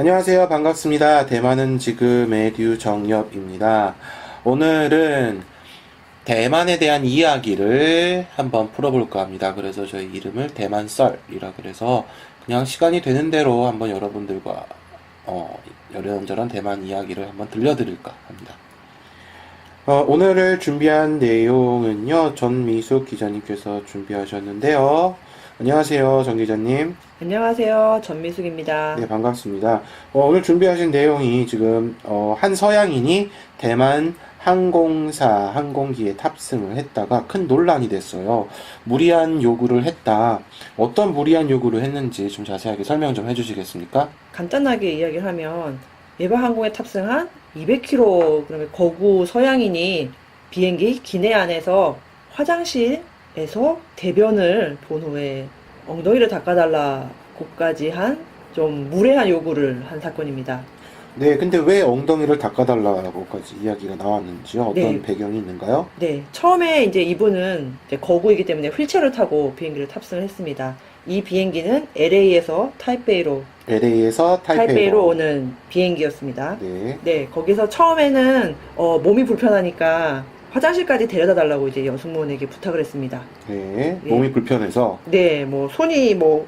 안녕하세요. 반갑습니다. 대만은 지금의 류정엽입니다. 오늘은 대만에 대한 이야기를 한번 풀어볼까 합니다. 그래서 저희 이름을 대만썰이라 그래서 그냥 시간이 되는 대로 한번 여러분들과 어, 이런저런 대만 이야기를 한번 들려드릴까 합니다. 어, 오늘을 준비한 내용은요, 전미숙 기자님께서 준비하셨는데요. 안녕하세요, 전 기자님. 안녕하세요. 전미숙입니다. 네, 반갑습니다. 어, 오늘 준비하신 내용이 지금 어, 한 서양인이 대만 항공사 항공기에 탑승을 했다가 큰 논란이 됐어요. 무리한 요구를 했다. 어떤 무리한 요구를 했는지 좀 자세하게 설명 좀 해주시겠습니까? 간단하게 이야기를 하면 예방 항공에 탑승한 200km 거구 서양인이 비행기 기내 안에서 화장실 에서 대변을 본 후에 엉덩이를 닦아달라고까지 한 좀 무례한 요구를 한 사건입니다. 네, 근데 왜 엉덩이를 닦아달라고까지 이야기가 나왔는지요? 어떤 네. 배경이 있는가요? 네, 처음에 이제 이분은 이제 거구이기 때문에 휠체어를 타고 비행기를 탑승을 했습니다. 이 비행기는 LA에서 타이페이로 LA에서 타이페이로. 타이페이로 오는 비행기였습니다. 네. 네, 거기서 처음에는 어, 몸이 불편하니까 화장실까지 데려다 달라고 이제 여승무원에게 부탁을 했습니다. 네. 네. 몸이 불편해서 네, 뭐 손이 뭐,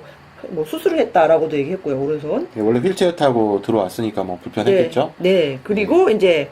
뭐 수술을 했다라고도 얘기했고요, 오른손. 네, 원래 휠체어 타고 들어왔으니까 뭐 불편했겠죠? 네, 네. 그리고 이제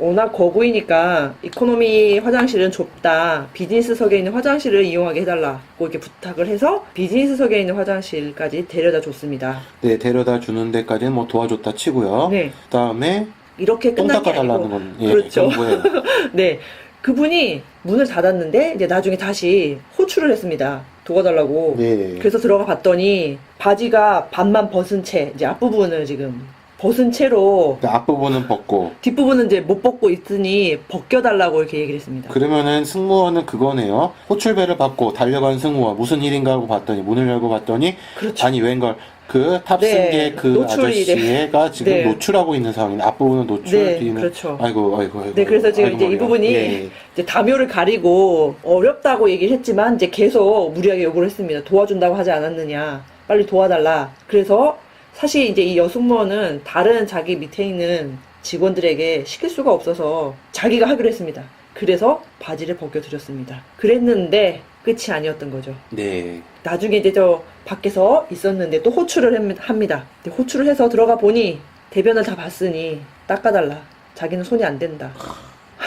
워낙 거구이니까 이코노미 화장실은 좁다. 비즈니스석에 있는 화장실을 이용하게 해달라고 이렇게 부탁을 해서 비즈니스석에 있는 화장실까지 데려다 줬습니다. 네, 데려다 주는 데까지는 뭐 도와줬다 치고요. 네, 그다음에 이렇게 똥 끝난 게 닦아달라는 건 예, 그렇죠. 네. 그분이 문을 닫았는데 이제 나중에 다시 호출을 했습니다. 도와달라고. 네. 그래서 들어가 봤더니 바지가 반만 벗은 채 이제 앞부분을 지금 벗은 채로 그 앞부분은 벗고 뒷부분은 이제 못 벗고 있으니 벗겨달라고 이렇게 얘기를 했습니다. 그러면은 승무원은 그거네요. 호출배를 받고 달려간 승무원 무슨 일인가 하고 봤더니 문을 열고 봤더니 그렇죠. 아니 웬걸 그 탑승객 네, 그 노출이 아저씨가 지금 네. 노출하고 있는 상황이네. 앞부분은 노출, 네, 뒤는 그렇죠. 아이고 아이고 아이고. 네, 그래서 지금 아이고, 이제 이 머리가. 부분이 예. 이제 담요를 가리고 어렵다고 얘기를 했지만 이제 계속 무리하게 요구를 했습니다. 도와준다고 하지 않았느냐. 빨리 도와달라. 그래서 사실 이제 이 여승무원은 다른 자기 밑에 있는 직원들에게 시킬 수가 없어서 자기가 하기로 했습니다. 그래서 바지를 벗겨드렸습니다. 그랬는데 끝이 아니었던 거죠. 네. 나중에 이제 저 밖에서 있었는데 또 호출을 합니- 합니다. 근데 호출을 해서 들어가 보니 대변을 다 봤으니 닦아달라. 자기는 손이 안 된다.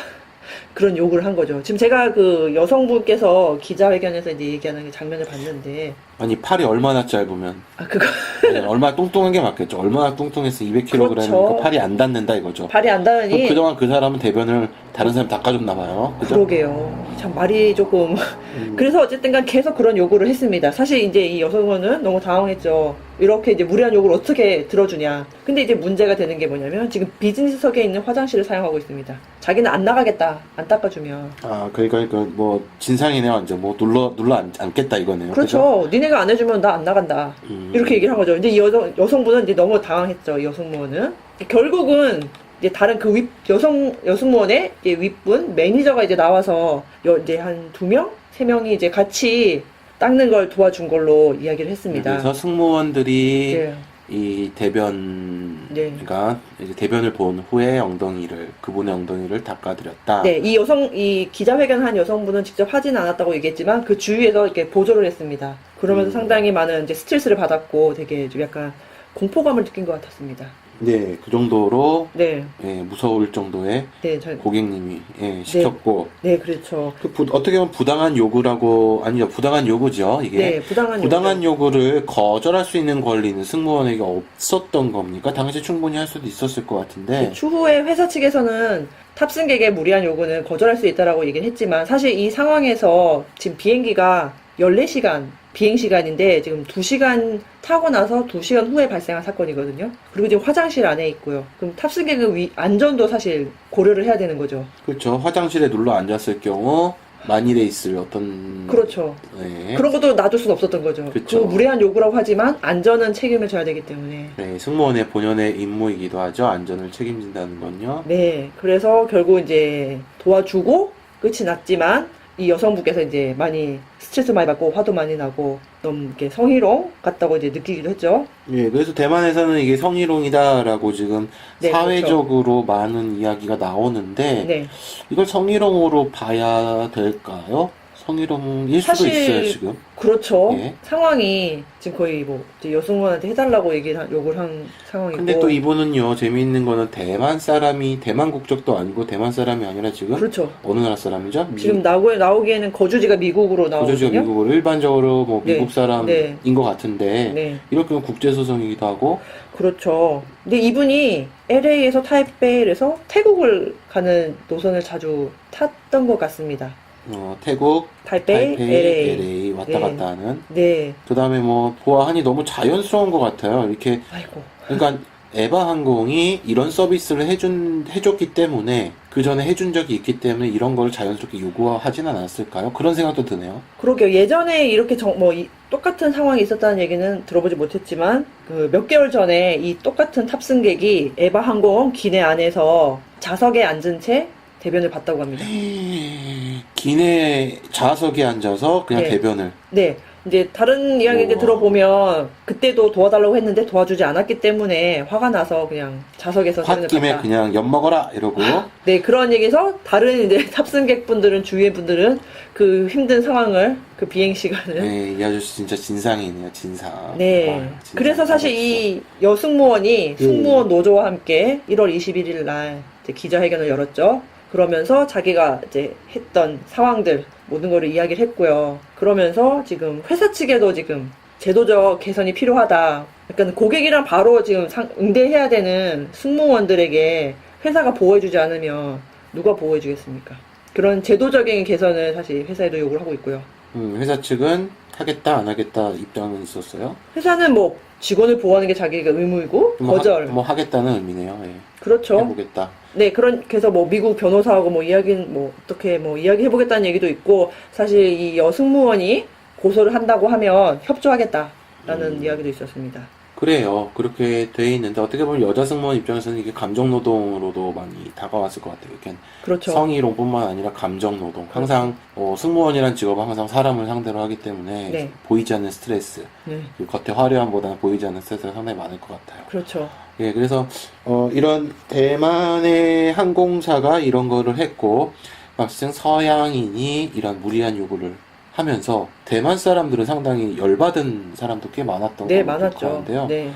그런 요구를 한 거죠. 지금 제가 그 여성분께서 기자회견에서 이제 얘기하는 그 장면을 봤는데, 아니 팔이 얼마나 짧으면 아, 그거, 네, 얼마나 뚱뚱한 게 맞겠죠. 얼마나 뚱뚱해서 200kg이면 그렇죠. 그 팔이 안 닿는다 이거죠. 발이 안 닿으니, 그동안 그 사람은 대변을 다른 사람 닦아줬나 봐요. 그죠? 그러게요. 참 말이 조금. 음. 그래서 어쨌든 간 계속 그런 요구를 했습니다. 사실 이제 이 여성은 너무 당황했죠. 이렇게 이제 무리한 요구를 어떻게 들어주냐. 근데 이제 문제가 되는 게 뭐냐면 지금 비즈니스석에 있는 화장실을 사용하고 있습니다. 자기는 안 나가겠다. 안 닦아주면. 아, 그러니까, 그뭐 진상이네 완전 뭐 눌러 눌러 앉, 앉겠다 이거네요. 그렇죠. 니네가 안 해주면 나 안 나간다. 음. 이렇게 얘기를 한 거죠. 이제 이 여성, 여성분은 이제 너무 당황했죠. 이 여성무원은. 결국은 이제 다른 그 윗, 여성, 여성무원의 이제 윗분, 매니저가 이제 나와서 여, 이제 한 두 명? 세 명이 이제 같이 닦는 걸 도와준 걸로 이야기를 했습니다. 그래서 승무원들이 네. 이 대변, 네. 그러니까 이제 대변을 본 후에 엉덩이를 그분의 엉덩이를 닦아드렸다. 네, 이 여성, 이 기자회견한 여성분은 직접 하진 않았다고 얘기했지만 그 주위에서 이렇게 보조를 했습니다. 그러면서 음. 상당히 많은 이제 스트레스를 받았고 되게 좀 약간 공포감을 느낀 것 같았습니다. 네, 그 정도로 네, 예, 무서울 정도의 네, 저, 고객님이 예, 시켰고. 네, 그렇죠. 그 부- 어떻게 보면 부당한 요구라고 아니죠. 부당한 요구죠 이게. 네, 부당한 부당한 요구를 거절할 수 있는 권리는 승무원에게 없었던 겁니까? 당시 충분히 할 수도 있었을 것 같은데. 그 추후에 회사 측에서는 탑승객의 무리한 요구는 거절할 수 있다라고 얘기는 했지만 사실 이 상황에서 지금 비행기가 14시간 비행 시간인데 지금 2시간 타고 나서 2시간 후에 발생한 사건이거든요. 그리고 지금 화장실 안에 있고요. 그럼 탑승객의 위- 안전도 사실 고려를 해야 되는 거죠. 그렇죠 화장실에 눌러 앉았을 경우 만일에 있을 어떤 그렇죠. 네. 그런 것도 놔둘 수는 없었던 거죠. 그쵸. 그 무례한 요구라고 하지만 안전은 책임을 져야 되기 때문에. 네, 승무원의 본연의 임무이기도 하죠. 안전을 책임진다는 건요. 네, 그래서 결국 이제 도와주고 끝이 났지만 이 여성분께서 이제 많이 스트레스 많이 받고 화도 많이 나고 너무 이렇게 성희롱 같다고 이제 느끼기도 했죠. 예, 그래서 대만에서는 이게 성희롱이다라고 지금 네, 사회적으로 많은 이야기가 나오는데 네. 이걸 성희롱으로 봐야 될까요? 성희롱일 수도 사실 있어요, 지금. 그렇죠. 예. 상황이 지금 거의 뭐 이제 여성분한테 해달라고 얘기를 한- 욕을 한 상황이고. 근데 또 이분은요, 재미있는 거는 대만 사람이, 대만 국적도 아니고 대만 사람이 아니라 지금 그렇죠. 어느 나라 사람이죠? 미- 지금 나오기, 나오기에는 거주지가 미국으로 거주지가 나오거든요. 미국으로 일반적으로 뭐 네. 미국 사람인 네. 것 같은데 네, 이렇게 하면 국제 소송이기도 하고 그렇죠. 근데 이분이 LA에서 타이베이에서 태국을 가는 노선을 자주 탔던 것 같습니다. 어, 태국, 타이페이, LA. LA 왔다 네. 갔다 하는 네. 그 다음에 뭐 보아 하니 너무 자연스러운 것 같아요. 이렇게 아이고. 그러니까 에바 항공이 이런 서비스를 해준 해줬기 때문에 그 전에 해준 적이 있기 때문에 이런 걸 자연스럽게 요구하진 않았을까요? 그런 생각도 드네요. 그러게요. 예전에 이렇게 정, 뭐, 이, 똑같은 상황이 있었다는 얘기는 들어보지 못했지만, 그 몇 개월 전에 이 똑같은 탑승객이 에바 항공 기내 안에서 좌석에 앉은 채 대변을 봤다고 합니다. 기내 좌석에 앉아서 그냥 네. 대변을 네. 이제 다른 이야기를 우와. 들어보면 그때도 도와달라고 했는데 도와주지 않았기 때문에 화가 나서 그냥 좌석에서 홧김에 봤다. 그냥 엿 먹어라 이러고 네, 그런 얘기에서 다른 이제 탑승객분들은 주위의 분들은 그 힘든 상황을 그 비행 시간을 네, 이 아저씨 진짜 진상이네요, 진상. 네. 아, 진상 그래서 사실. 이 여승무원이 음. 승무원 노조와 함께 1월 21일 날 기자회견을 열었죠. 그러면서 자기가 이제 했던 상황들 모든 거를 이야기를 했고요. 그러면서 지금 회사 측에도 지금 제도적 개선이 필요하다. 약간 고객이랑 바로 지금 상- 응대해야 되는 승무원들에게 회사가 보호해주지 않으면 누가 보호해주겠습니까? 그런 제도적인 개선을 사실 회사에도 요구를 하고 있고요. 음, 회사 측은 하겠다 안 하겠다 입장은 있었어요. 회사는 뭐 직원을 보호하는 게 자기가 의무이고 뭐 거절. 하, 뭐 하겠다는 의미네요. 예. 그렇죠. 해보겠다. 네, 그런 그래서 뭐 미국 변호사하고 뭐 이야기는 뭐 어떻게 뭐 이야기 해 보겠다는 얘기도 있고 사실 이 여승무원이 고소를 한다고 하면 협조하겠다라는 음. 이야기도 있었습니다. 그래요. 그렇게 돼 있는데 어떻게 보면 여자 승무원 입장에서는 이게 감정 노동으로도 많이 다가왔을 것 같아요. 그렇죠. 성희롱뿐만 아니라 감정 노동. 항상 어, 승무원이란 직업은 항상 사람을 상대로 하기 때문에 네. 보이지 않는 스트레스, 네, 그 겉의 화려함보다는 보이지 않는 스트레스가 상당히 많을 것 같아요. 그렇죠. 예, 그래서 어, 이런 대만의 항공사가 이런 거를 했고 막상 서양인이 이런 무리한 요구를 하면서 대만 사람들은 상당히 열받은 사람도 꽤 많았던 네, 걸로 많았죠. 기억하는데요. 네,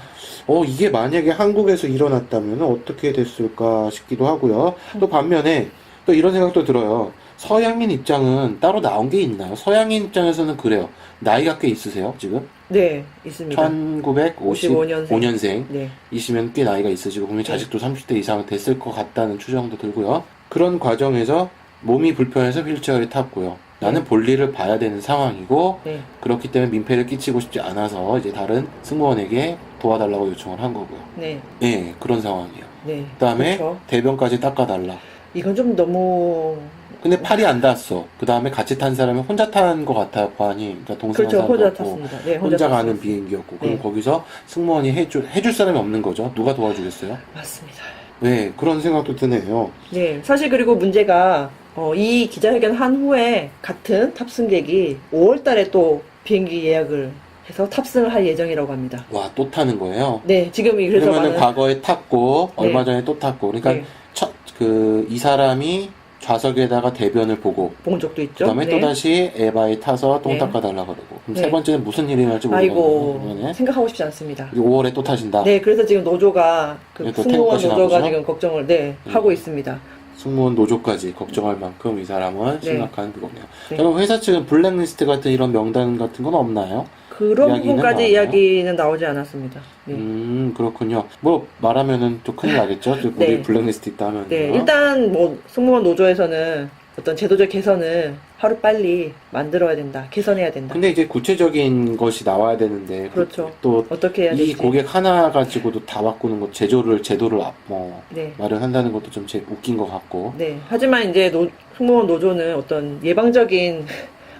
어, 이게 만약에 한국에서 일어났다면 어떻게 됐을까 싶기도 하고요. 또 반면에 또 이런 생각도 들어요. 서양인 입장은 따로 나온 게 있나요? 서양인 입장에서는 그래요. 나이가 꽤 있으세요, 지금? 네, 있습니다. 1955년생. 55년생. 네, 이시면 꽤 나이가 있으시고 분명히 네. 자식도 30대 이상 됐을 것 같다는 추정도 들고요. 그런 과정에서 몸이 불편해서 휠체어를 탔고요. 나는 네. 볼일을 봐야 되는 상황이고 네, 그렇기 때문에 민폐를 끼치고 싶지 않아서 이제 다른 승무원에게 도와달라고 요청을 한 거고요. 네, 예, 그런 상황이에요. 네. 그다음에 그렇죠. 대변까지 닦아달라. 이건 좀 너무 근데 팔이 안 닿았어. 그 다음에 같이 탄 사람이 혼자 탄 것 같아요, 보안이. 그러니까 동생한 그렇죠. 혼자. 탔습니다. 네, 혼자, 혼자 가는. 비행기였고. 그럼 네. 거기서 승무원이 해줄, 해줄 사람이 없는 거죠. 누가 도와주겠어요? 맞습니다. 네, 그런 생각도 드네요. 네, 사실 그리고 문제가 어, 이 기자회견 한 후에 같은 탑승객이 5월 달에 또 비행기 예약을 해서 탑승을 할 예정이라고 합니다. 와, 또 타는 거예요? 네, 지금이 그래서 그러면은 많은 과거에 탔고, 네. 얼마 전에 또 탔고. 그러니까 네, 첫, 그, 이 사람이 좌석에다가 대변을 보고, 본 적도 있죠. 그 다음에 네. 또 다시 에바에 타서 똥 네. 닦아달라 그러고. 그럼 네. 세 번째는 무슨 일이 날지 아이고 모르겠네요. 생각하고 싶지 않습니다. 5월에 또 타신다. 네, 그래서 지금 노조가 그 네, 또 승무원 태국까지 노조가 나오죠? 지금 걱정을 네 음. 하고 있습니다. 승무원 노조까지 걱정할 만큼 이 사람은 네. 심각한 그거네요. 네. 그럼 회사 측은 블랙리스트 같은 이런 명단 같은 건 없나요? 그런 이야기는 부분까지 나오나요? 이야기는 나오지 않았습니다. 네. 음, 그렇군요. 뭐, 말하면은 또 큰일 나겠죠? 저 우리 네. 블랙리스트 있다 하면. 네, 일단 뭐 승무원 노조에서는 어떤 제도적 개선을 하루 빨리 만들어야 된다, 개선해야 된다. 근데 이제 구체적인 것이 나와야 되는데. 그렇죠. 또, 어떻게 해야 이 될지. 고객 하나 가지고도 다 바꾸는 것, 제조를, 제도를 앞, 뭐, 네. 마련한다는 것도 좀 제, 웃긴 것 같고. 네. 하지만 이제 노, 승무원 노조는 어떤 예방적인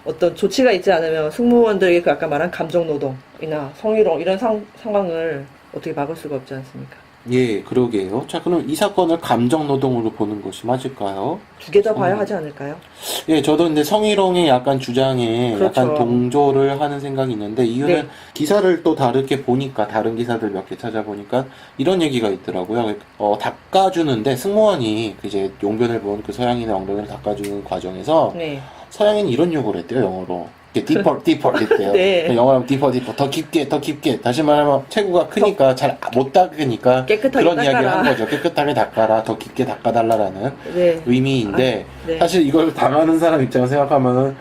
어떤 조치가 있지 않으면 승무원들에게 그 아까 말한 감정 노동이나 성희롱 이런 상, 상황을 어떻게 막을 수가 없지 않습니까? 예, 그러게요. 자, 그럼 이 사건을 감정 노동으로 보는 것이 맞을까요? 두개더 봐야 음. 하지 않을까요? 예, 저도 근데 성희롱의 약간 주장에 그렇죠. 약간 동조를 하는 생각이 있는데 이유는 네. 기사를 또 다르게 보니까 다른 기사들 몇 개 찾아보니까 이런 얘기가 있더라고요. 어, 닦아주는데 승무원이 이제 용변을 본 그 서양인의 엉덩이를 닦아주는 과정에서 네. 서양인이 이런 욕을 했대요, 영어로. 디퍼, 디퍼 했대요. 네. 영어로 하면 디퍼, 디퍼. 더 깊게, 더 깊게. 다시 말하면 체구가 크니까 잘 못 닦으니까 깨끗하게 그런 이야기를 닦아라. 한 거죠. 깨끗하게 닦아라. 더 깊게 닦아달라라는 네. 의미인데 네. 사실 이걸 당하는 사람 입장을 생각하면은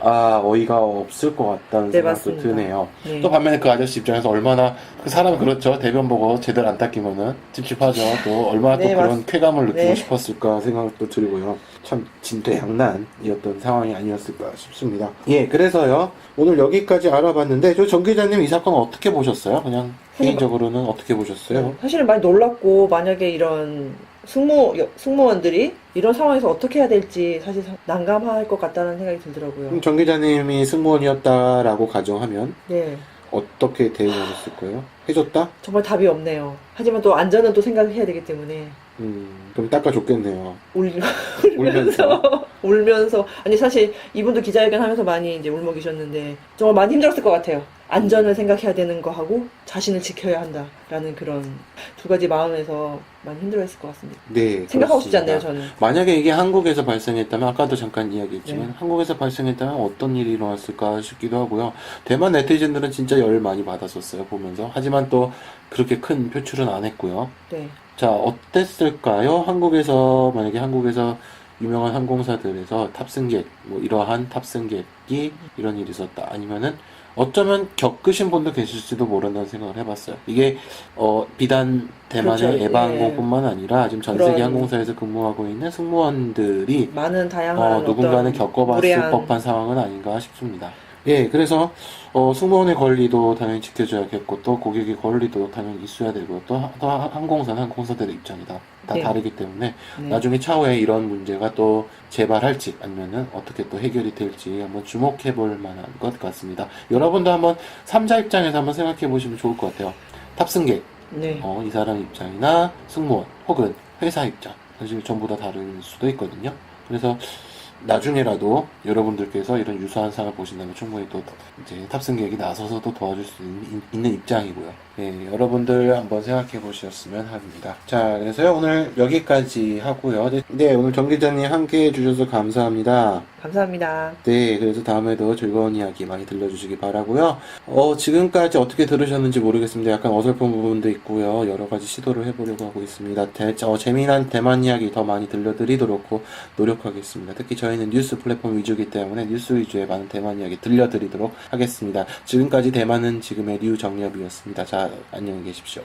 아 어이가 없을 것 같다는 네, 생각도 맞습니다. 드네요. 네. 또 반면에 그 아저씨 입장에서 얼마나 그 사람은 그렇죠 대변 보고 제대로 안 닦이면은 찝찝하죠. 또 얼마나 네, 또 그런 맞- 쾌감을 느끼고 네. 싶었을까 생각도 들고요. 참 진퇴양난이었던 상황이 아니었을까 싶습니다. 예, 그래서요 오늘 여기까지 알아봤는데 저 정 기자님 이 사건 어떻게 보셨어요? 그냥 개인적으로는 어떻게 보셨어요? 네. 사실은 많이 놀랐고 만약에 이런 승무 여- 승무원들이 이런 상황에서 어떻게 해야 될지 사실 상- 난감할 것 같다는 생각이 들더라고요. 그럼 정 기자님이 승무원이었다라고 가정하면 네. 어떻게 대응하셨을 거예요? 해줬다? 정말 답이 없네요. 하지만 또 안전은 또 생각해야 되기 때문에 음, 그럼 닦아줬겠네요. 울, 울면서. 울면서 울면서 아니 사실 이분도 기자회견 하면서 많이 이제 울먹이셨는데 정말 많이 힘들었을 것 같아요. 안전을 생각해야 되는 거 하고 자신을 지켜야 한다라는 그런 두 가지 마음에서 많이 힘들어했을 것 같습니다. 네. 생각하고 싶지 그렇습니다. 않네요, 저는. 만약에 이게 한국에서 발생했다면, 아까도 잠깐 이야기했지만, 네. 한국에서 발생했다면 어떤 일이 일어났을까 싶기도 하고요. 대만 네티즌들은 진짜 열 많이 받았었어요, 보면서. 하지만 또 그렇게 큰 표출은 안 했고요. 네. 자, 어땠을까요? 한국에서, 만약에 한국에서 유명한 항공사들에서 탑승객, 뭐 이러한 탑승객이 이런 일이 있었다. 아니면은 어쩌면 겪으신 분도 계실지도 모른다는 생각을 해봤어요. 이게, 어, 비단 대만의 그렇죠. 에바항공뿐만 아니라 지금 전 세계 항공사에서 근무하고 있는 승무원들이 많은 다양한 어, 누군가는 겪어봤을 무례한- 법한 상황은 아닌가 싶습니다. 예, 그래서 어, 승무원의 권리도 당연히 지켜줘야겠고 또 고객의 권리도 당연히 있어야 되고 또, 하- 또 하- 항공사는 항공사들의 입장이 다. 다 네. 다르기 때문에 네. 나중에 차후에 이런 문제가 또 재발할지 아니면은 어떻게 또 해결이 될지 한번 주목해 볼 만한 것 같습니다. 여러분도 한번 삼자 입장에서 한번 생각해 보시면 좋을 것 같아요. 탑승객, 네. 어, 이 사람 입장이나 승무원 혹은 회사 입장 사실 전부 다 다를 수도 있거든요. 그래서 나중에라도 여러분들께서 이런 유사한 상을 보신다면 충분히 또 이제 탑승객이 나서서 또 도와줄 수 있는, 있는 입장이고요. 네, 여러분들 한번 생각해 보셨으면 합니다. 자, 그래서요 오늘 여기까지 하고요. 네, 네, 오늘 정 기자님 함께 해주셔서 감사합니다. 감사합니다. 네, 그래서 다음에도 즐거운 이야기 많이 들려주시기 바라고요. 어, 지금까지 어떻게 들으셨는지 모르겠습니다. 약간 어설픈 부분도 있고요. 여러 가지 시도를 해보려고 하고 있습니다. 대, 어, 재미난 대만 이야기 더 많이 들려드리도록 노력하겠습니다. 특히 저희는 뉴스 플랫폼 위주이기 때문에 뉴스 위주의 많은 대만 이야기 들려드리도록 하겠습니다. 지금까지 대만은 지금의 류 정엽이었습니다. 자, 안녕히 계십시오.